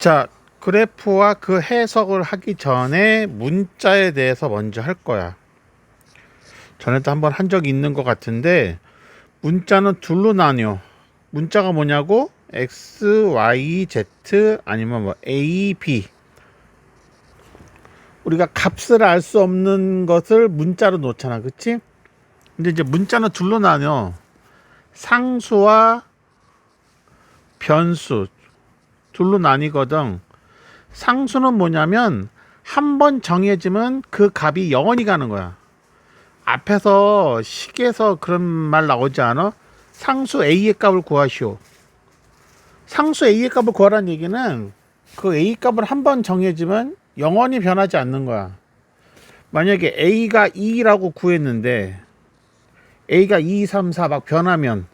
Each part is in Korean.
자, 그래프와 그 해석을 하기 전에 문자에 대해서 먼저 할 거야. 전에도 한번 한 적이 있는 것 같은데 문자는 둘로 나뉘어. 문자가 뭐냐고? X, Y, Z 아니면 뭐 A, B. 우리가 값을 알 수 없는 것을 문자로 놓잖아. 그치? 근데 이제 문자는 둘로 나뉘어. 상수와 변수 둘로 나뉘거든. 상수는 뭐냐면 한 번 정해지면 그 값이 영원히 가는 거야. 앞에서 식에서 그런 말 나오지 않아? 상수 a의 값을 구하시오. 상수 a의 값을 구하라는 얘기는 그 a 값을 한 번 정해지면 영원히 변하지 않는 거야. 만약에 a가 2라고 구했는데 a가 2, 3, 4 막 변하면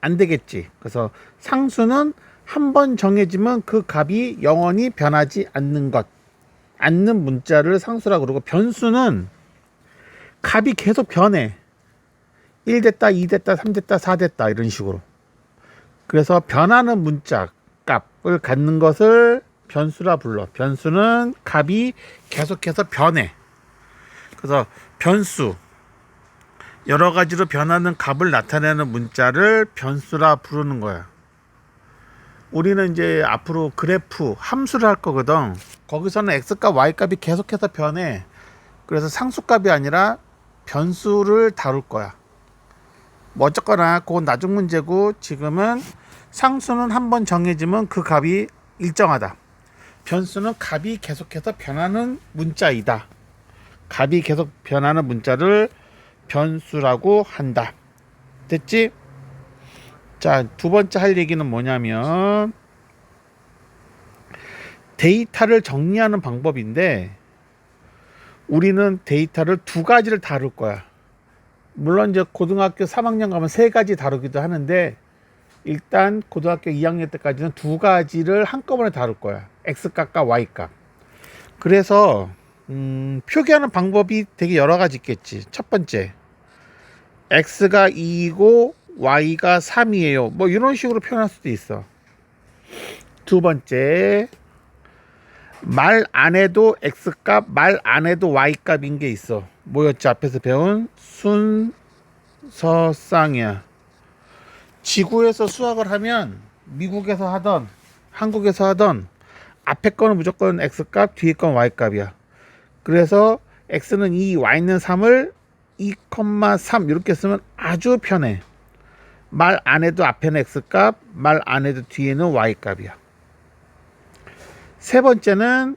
안 되겠지. 그래서 상수는 한 번 정해지면 그 값이 영원히 변하지 않는 것. 않는 문자를 상수라고 그러고 변수는 값이 계속 변해. 1 됐다, 2 됐다, 3 됐다, 4 됐다 이런 식으로. 그래서 변하는 문자 값을 갖는 것을 변수라 불러. 변수는 값이 계속해서 변해. 그래서 변수 여러 가지로 변하는 값을 나타내는 문자를 변수라 부르는 거야. 우리는 이제 앞으로 그래프 함수를 할 거거든. 거기서는 x값, y값이 계속해서 변해. 그래서 상수값이 아니라 변수를 다룰 거야. 뭐 어쨌거나 그건 나중 문제고 지금은 상수는 한 번 정해지면 그 값이 일정하다. 변수는 값이 계속해서 변하는 문자이다. 값이 계속 변하는 문자를 변수라고 한다. 됐지? 자, 두 번째 할 얘기는 뭐냐면 데이터를 정리하는 방법인데 우리는 데이터를 두 가지를 다룰 거야. 물론 이제 고등학교 3학년 가면 세 가지 다루기도 하는데 일단 고등학교 2학년 때까지는 두 가지를 한꺼번에 다룰 거야. X값과 Y값. 그래서 음, 표기하는 방법이 되게 여러 가지 있겠지. 첫 번째, x가 2이고 y가 3이에요. 뭐 이런 식으로 표현할 수도 있어. 두 번째, 말 안 해도 x값, 말 안 해도 y값인 게 있어. 뭐였지? 앞에서 배운 순서쌍이야. 지구에서 수학을 하면 미국에서 하던 한국에서 하던 앞에 거는 무조건 x값, 뒤에 건 y값이야. 그래서 x는 2, y는 3을 2,3 이렇게 쓰면 아주 편해. 말 안 해도 앞에는 x값, 말 안 해도 뒤에는 y값이야. 세 번째는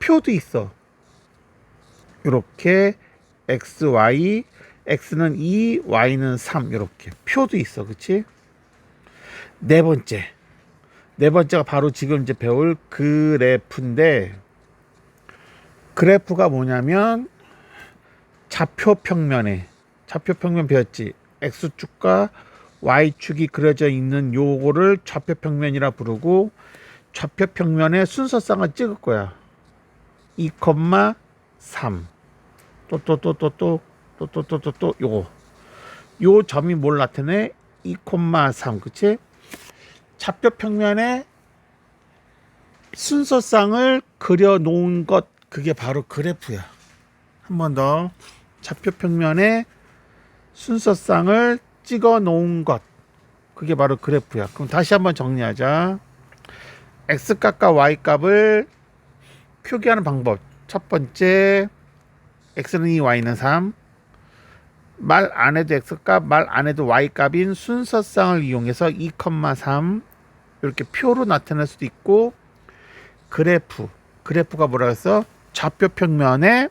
표도 있어. 이렇게 x, y, x는 2, y는 3 이렇게 표도 있어. 그치? 네 번째. 네 번째가 바로 지금 이제 배울 그래프인데 그래프가 뭐냐면 좌표 평면에 좌표 평면 배웠지 x축과 y축이 그려져 있는 요거를 좌표 평면이라 부르고 좌표 평면에 순서상을 찍을 거야 2,3 또 또 또 또 또 또 또 또 또 또 요거 요 점이 뭘 나타내 2,3 그치 좌표 평면에 순서상을 그려 놓은 것 그게 바로 그래프야. 한 번 더. 좌표 평면에 순서상을 찍어 놓은 것. 그게 바로 그래프야. 그럼 다시 한번 정리하자. x값과 y값을 표기하는 방법. 첫 번째, x는 2, y는 3. 말 안 해도 x값, 말 안 해도 y값인 순서상을 이용해서 2,3 이렇게 표로 나타낼 수도 있고 그래프. 그래프가 뭐라 했어? 좌표 평면에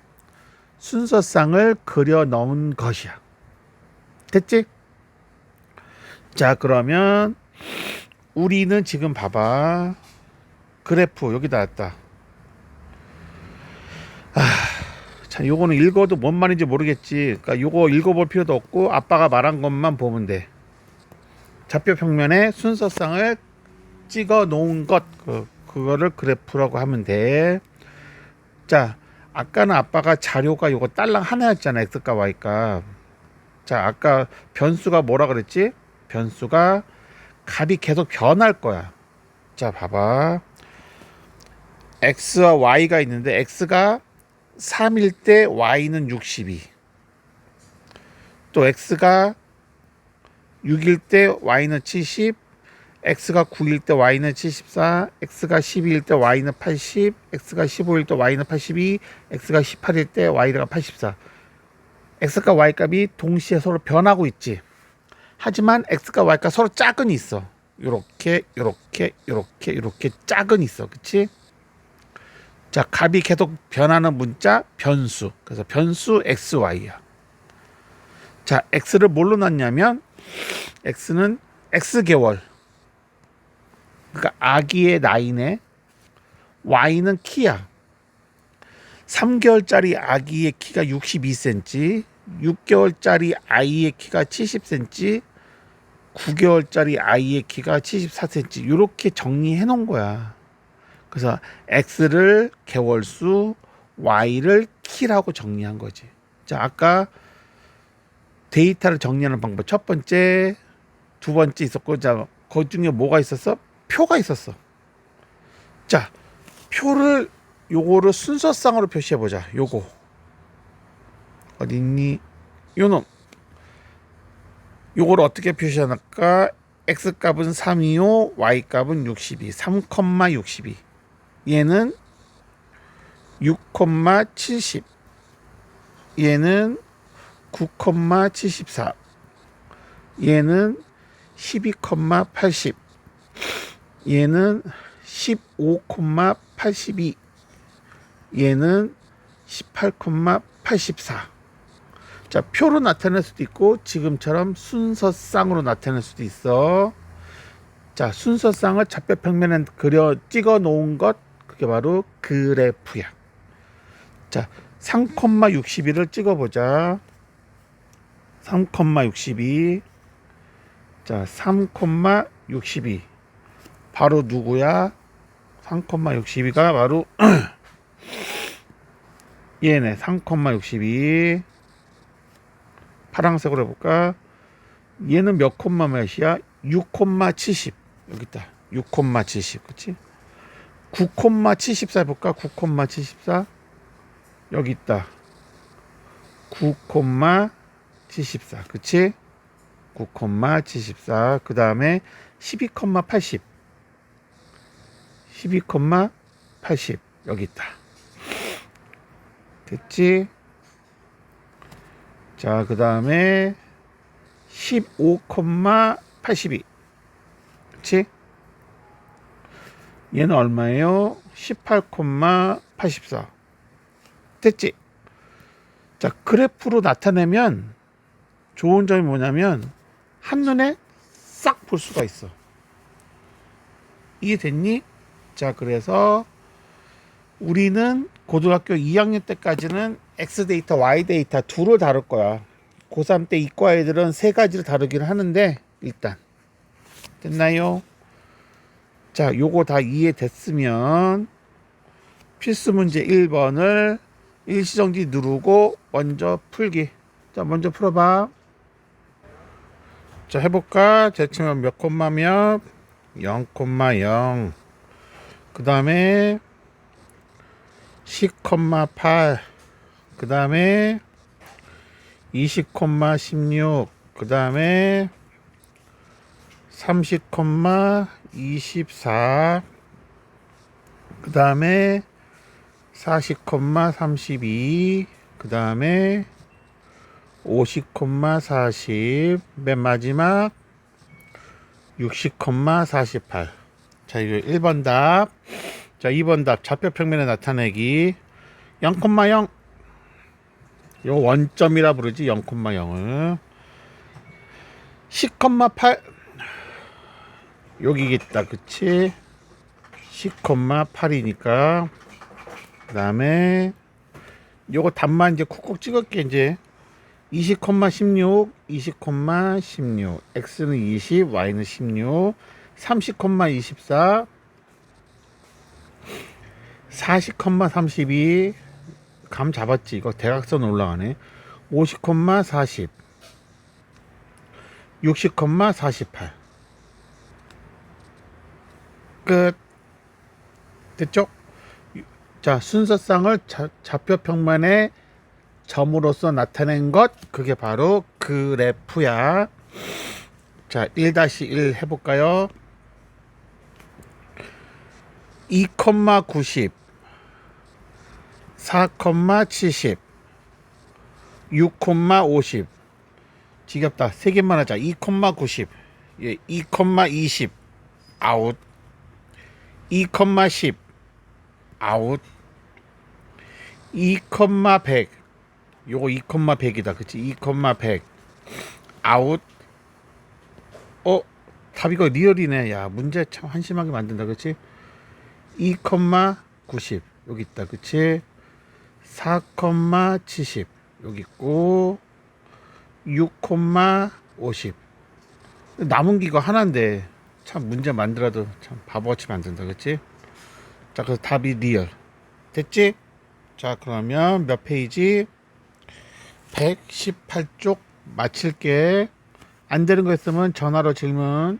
순서상을 그려 넣은 것이야. 됐지? 자, 그러면 우리는 지금 봐봐. 그래프 여기 나왔다. 아, 자, 요거는 읽어도 뭔 말인지 모르겠지. 그러니까 요거 읽어볼 필요도 없고 아빠가 말한 것만 보면 돼. 좌표 평면에 순서상을 찍어 놓은 것, 그, 그거를 그래프라고 하면 돼. 자, 아까는 아빠가 자료가 요거 딸랑 하나였잖아. x값 y값. 자, 아까 변수가 뭐라 그랬지? 변수가 값이 계속 변할 거야. 자, 봐봐. x와 y가 있는데 x가 3일 때 y는 62. 또 x가 6일 때 y는 70, x가 9일 때 y는 74, x가 12일 때 y는 80, x가 15일 때 y는 82, x가 18일 때 y가 84. X과 y 값이 동시에 서로 변하고 있지. 하지만 x과 y가 서로 짝은 있어. 요렇게 요렇게 요렇게 요렇게 짝은 있어. 그치? 자, 값이 계속 변하는 문자 변수. 그래서 변수 xy야. 자, x를 뭘로 놨냐면 x는 x 개월. 그러니까 아기의 나이네. y는 키야. 3개월짜리 아기의 키가 62cm, 6개월짜리 아이의 키가 70cm, 9개월짜리 아이의 키가 74cm. 이렇게 정리해 놓은 거야. 그래서 x를 개월수, y를 키라고 정리한 거지. 자, 아까 데이터를 정리하는 방법 첫 번째, 두 번째 있었고, 자, 그 중에 뭐가 있었어? 표가 있었어. 자, 표를 요거를 순서상으로 표시해 보자. 요거 어디 있니? 요놈. 요거를 어떻게 표시할까? x 값은 325, y 값은 62, 3,62. 얘는 6,70. 얘는 9,74. 얘는 12,80. 얘는 15,82. 얘는 18,84. 자, 표로 나타낼 수도 있고 지금처럼 순서상으로 나타낼 수도 있어. 자, 순서상을 좌표 평면에 그려 찍어 놓은 것 그게 바로 그래프야. 자, 3,62를 찍어 보자. 3,62. 자, 3,62. 바로 누구야? 3,62가 바로 얘네 3,62 파란색으로 해볼까? 얘는 몇 콤마 몇이야? 6,70 여기 있다. 6,70 그치? 9,74 해볼까? 9,74 여기 있다. 9,74 그치? 9,74그 다음에 12,80 12,80 여기 있다. 됐지? 자, 그 다음에 15,82. 그치? 얘는 얼마예요? 18,84. 됐지? 자, 그래프로 나타내면 좋은 점이 뭐냐면 한눈에 싹 볼 수가 있어. 이해됐니? 자, 그래서 우리는 고등학교 2학년 때까지는 X 데이터, Y 데이터 둘을 다룰 거야. 고3 때 이과 애들은 세 가지를 다루기를 하는데 일단 됐나요? 자, 요거 다 이해됐으면 필수 문제 1번을 일시정지 누르고 먼저 풀기. 자, 먼저 풀어봐. 자, 해볼까? 대충 몇 콤마면 0,0. 그 다음에 10,8. 그 다음에 20,16. 그 다음에 30,24. 그 다음에 40,32. 그 다음에 50,40. 맨 마지막 60,48. 자, 이거 1번 답. 자, 2번 답. 좌표 평면에 나타내기. 0,0. 요 원점이라 부르지. 0,0을. 10,8. 여기겠다. 그치? 10,8이니까. 그 다음에 요거 답만 이제 쿡쿡 찍을게 이제 20,16 20,16 x는 20 y는 16 30,24 40,32 감 잡았지 이거 대각선 올라가네 50,40 60,48 끝 됐죠? 자, 순서상을 자- 좌표 평면에 점으로서 나타낸 것 그게 바로 그래프야. 자, 1-1 해볼까요? 2,90 4,70 6,50 지겹다. 세 개만 하자. 2,90 예, 2,20 아웃 2,10 아웃 2,100 요거 2,100이다. 그치? 2,100 아웃 어? 답 이거 리얼이네. 야, 문제 참 한심하게 만든다. 그치? 2,90 여기 있다. 그치? 4,70 여기 있고 6,50 남은 기가 하나인데 참 문제 만들어도 참 바보같이 만든다. 그치? 자, 그래서 답이 리얼. 됐지? 자, 그러면 몇 페이지? 118쪽 마칠게. 안 되는 거 있으면 전화로 질문